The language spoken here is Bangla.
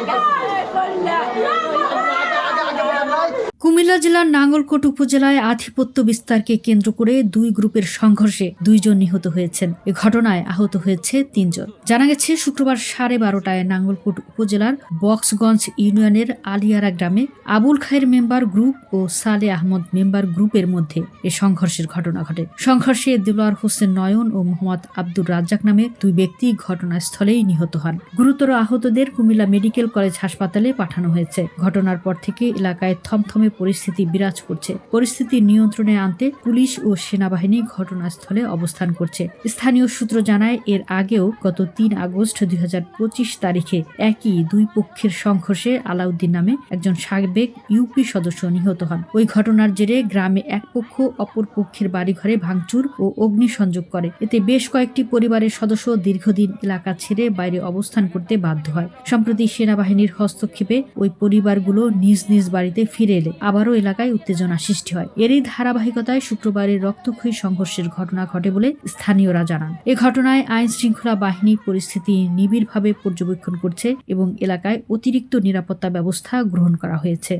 Gel kolla. কুমিল্লা জেলার নাঙ্গলকোট উপজেলায় আধিপত্য বিস্তারকে কেন্দ্র করে দুই গ্রুপের সংঘর্ষে দুইজন নিহত হয়েছেন। এ ঘটনায় আহত হয়েছে তিনজন। জানা গেছে, শুক্রবার সাড়ে বারোটায় নাঙ্গলকোট উপজেলার বক্সগঞ্জ ইউনিয়নের আলিয়ারা গ্রামে আবুল খায়ের মেম্বার গ্রুপ ও সালে আহমদ মেম্বার গ্রুপের মধ্যে এ সংঘর্ষের ঘটনা ঘটে। সংঘর্ষে দিলওয়ার হোসেন নয়ন ও মোহাম্মদ আব্দুর রাজ্জাক নামে দুই ব্যক্তি ঘটনাস্থলেই নিহত হন। গুরুতর আহতদের কুমিল্লা মেডিকেল কলেজ হাসপাতালে পাঠানো হয়েছে। ঘটনার পর থেকে এলাকায় থমথমে পরিস্থিতি বিরাজ করছে। পরিস্থিতি নিয়ন্ত্রণে আনতে পুলিশ ও সেনাবাহিনী ঘটনাস্থলে অবস্থান করছে। স্থানীয় সূত্র জানায়, এর আগেও গত তিন আগস্ট দুই তারিখে একই দুই পক্ষের সংঘর্ষে আলাউদ্দিন নামে একজন সাবেক ইউপি সদস্য নিহত হন। ওই ঘটনার জেরে গ্রামে এক পক্ষ অপর পক্ষের বাড়িঘরে ভাঙচুর ও অগ্নিসংযোগ করে। এতে বেশ কয়েকটি পরিবারের সদস্য দীর্ঘদিন এলাকা ছেড়ে বাইরে অবস্থান করতে বাধ্য হয়। সম্প্রতি সেনাবাহিনীর হস্তক্ষেপে ওই পরিবারগুলো নিজ নিজ বাড়িতে ফিরে এলে। আবারও এলাকায় উত্তেজনা সৃষ্টি হয়। এরই ধারাবাহিকতায় শুক্রবারের রক্তক্ষয়ী সংঘর্ষের ঘটনা ঘটে বলে স্থানীয়রা জানান। এ ঘটনায় আইন শৃঙ্খলা বাহিনী পরিস্থিতি নিবিড়ভাবে পর্যবেক্ষণ করছে এবং এলাকায় অতিরিক্ত নিরাপত্তা ব্যবস্থা গ্রহণ করা হয়েছে।